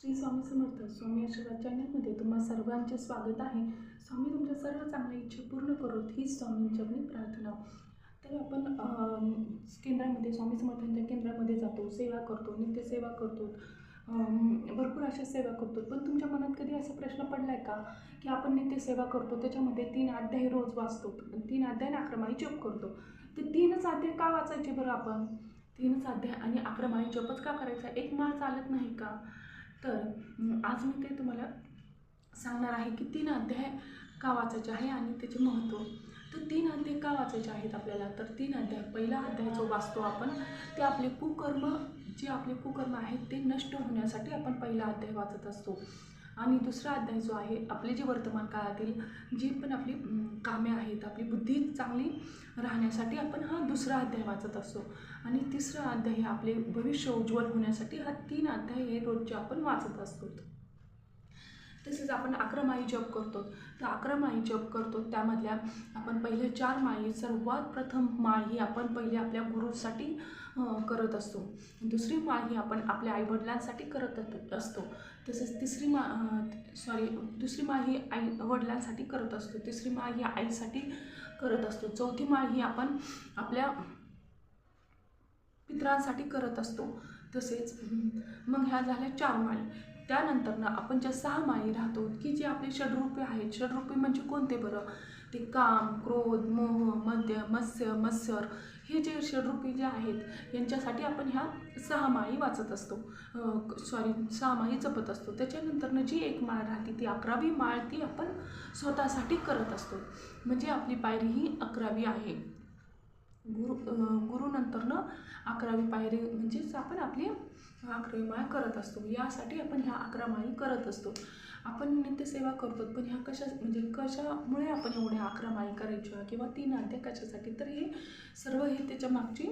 श्री स्वामी समर्थ स्वामी आशीर्वाद चॅनलमध्ये तुम्हा सर्वांचे स्वागत आहे. स्वामी तुमच्या सर्व चांगल्या इच्छा पूर्ण करोत हीच मी प्रार्थना. तर आपण केंद्रामध्ये स्वामी समर्थांच्या केंद्रामध्ये जातो सेवा करतो नित्यसेवा करतो. भरपूर अशा सेवा करतो. पण तुमच्या मनात कधी असा प्रश्न पडला आहे का की आपण नित्यसेवा करतो त्याच्यामध्ये तीन अध्याय रोज वाचतो तीन अध्याय आणि अकरा जप करतो. तर तीनच अध्याय का वाचायचे बरं आपण? तीनच अध्याय आणि अकरा जपच का करायचा? एक माळ चालत नाही का? तर आज मी ते तुम्हाला सांगणार आहे की तीन अध्याय का वाचायचे आहे आणि त्याचे महत्त्व तर तीन अध्याय का वाचायचे आहेत आपल्याला? तर तीन अध्याय पहिला अध्याय जो वाचतो आपण ते आपले कुकर्म जे आपले कुकर्म आहेत ते नष्ट होण्यासाठी आपण पहिला अध्याय वाचत असतो. आणि दुसरा अध्याय जो आहे आपले जे वर्तमान काळातील जी पण आपली कामे आहेत आपली बुद्धी चांगली राहण्यासाठी आपण हा दुसरा अध्याय वाचत असतो. आणि तिसरा अध्याय हे आपले भविष्य उज्ज्वल होण्यासाठी हा तीन अध्याय हे रोजचे आपण वाचत असतो. तसेच आपण अकरा माई जप करतो. तर अकरा माई जप करतो. त्यामधल्या आपण पहिले चार माळी सर्वात प्रथम माळ ही आपण पहिले आपल्या गुरुसाठी करत असतो. दुसरी माळ ही आपण आपल्या आईवडिलांसाठी करत असतो- तसेच तिसरी मा सॉरी दुसरी माळ ही आई वडिलांसाठी करत असतो. तिसरी माळ ही आईसाठी करत असतो. चौथी माळ ही आपण आपल्या पित्रांसाठी करत असतो. तसेच मग ह्या झाल्या चार माळी. त्यानंतर ना आपण ज्या सहा माळी राहतो की जे आपले षडरूपे आहेत षडरूपे म्हणजे कोणते बरं? ते काम क्रोध मोह मद्य मत्स्य मत्सर हे जे षडरूपी जे आहेत यांच्यासाठी आपण ह्या सहा माळी वाचत असतो. सॉरी सहा माळी जपत असतो. त्याच्यानंतरनं जी एक माळ राहते ती अकरावी माळ ती आपण स्वतःसाठी करत असतो. म्हणजे आपली पायरी ही अकरावी आहे. गुरु गुरुनंतरनं अकरावी पायरी म्हणजेच आपण आपली अकरावी माळ करत असतो. यासाठी आपण ह्या अकरा माळी करत असतो. आपण नित्यसेवा करतो पण ह्या कशा म्हणजे कशामुळे आपण एवढ्या अकरा माळी करायच्या किंवा तीन अध्याय कशासाठी? तर हे सर्व हे त्याच्या मागची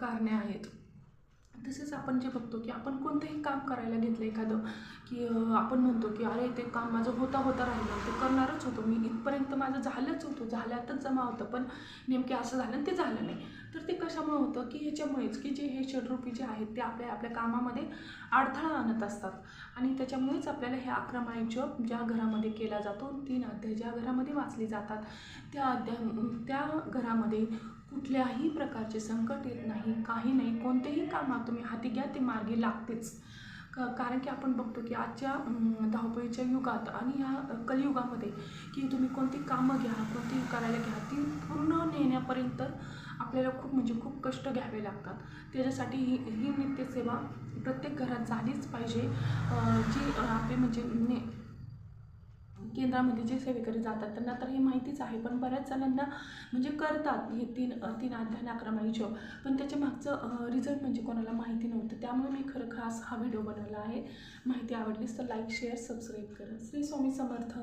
कारणे आहेत. तसेच आपण जे बघतो की आपण कोणतंही काम करायला घेतलं एखादं की आपण म्हणतो की अरे ते काम माझं होता होता राहिलं ते करणारच होतो. मी इथपर्यंत माझं झालंच होतं झाल्यातच जमा होतं. पण नेमके असं झालं ते झालं नाही. तर ते कशामुळे होतं की ह्याच्यामुळेच की जे हे षडरूपी जे आहेत ते आपल्या आपल्या कामामध्ये अडथळा आणत असतात. आणि त्याच्यामुळेच आपल्याला हे अकरा माळी ज्या घरामध्ये केला जातो तीन अध्याय ज्या घरामध्ये वाचली जातात त्या अध्याय त्या घरामध्ये कुठल्याही प्रकारचे संकट येत नाही काही नाही. कोणतेही काम तुम्ही हाती घ्या ते मार्गी लागतेच. क कारण की आपण बघतो की आजच्या धावपळीच्या युगात आणि ह्या कलियुगामध्ये की तुम्ही कोणती कामं घ्या कोणती करायला घ्या ती पूर्ण नेण्यापर्यंत आपल्याला खूप म्हणजे खूप कष्ट घ्यावे लागतात. त्याच्यासाठी ही ही नित्यसेवा प्रत्येक घरात झालीच पाहिजे. जी आपली म्हणजे ने केंद्रामध्ये जे सेवेकरी जातात त्यांना तर हे माहितीच आहे. पण बऱ्याच जणांना म्हणजे करतात हे तीन तीन अध्याय अकरा माळी पण त्याच्या मागचं रिझल्ट म्हणजे कोणाला माहिती नव्हतं. त्यामुळे मी खरं खास हा व्हिडिओ बनवला आहे. माहिती आवडलीच तर लाईक शेअर सबस्क्राईब करा. श्री स्वामी समर्थ.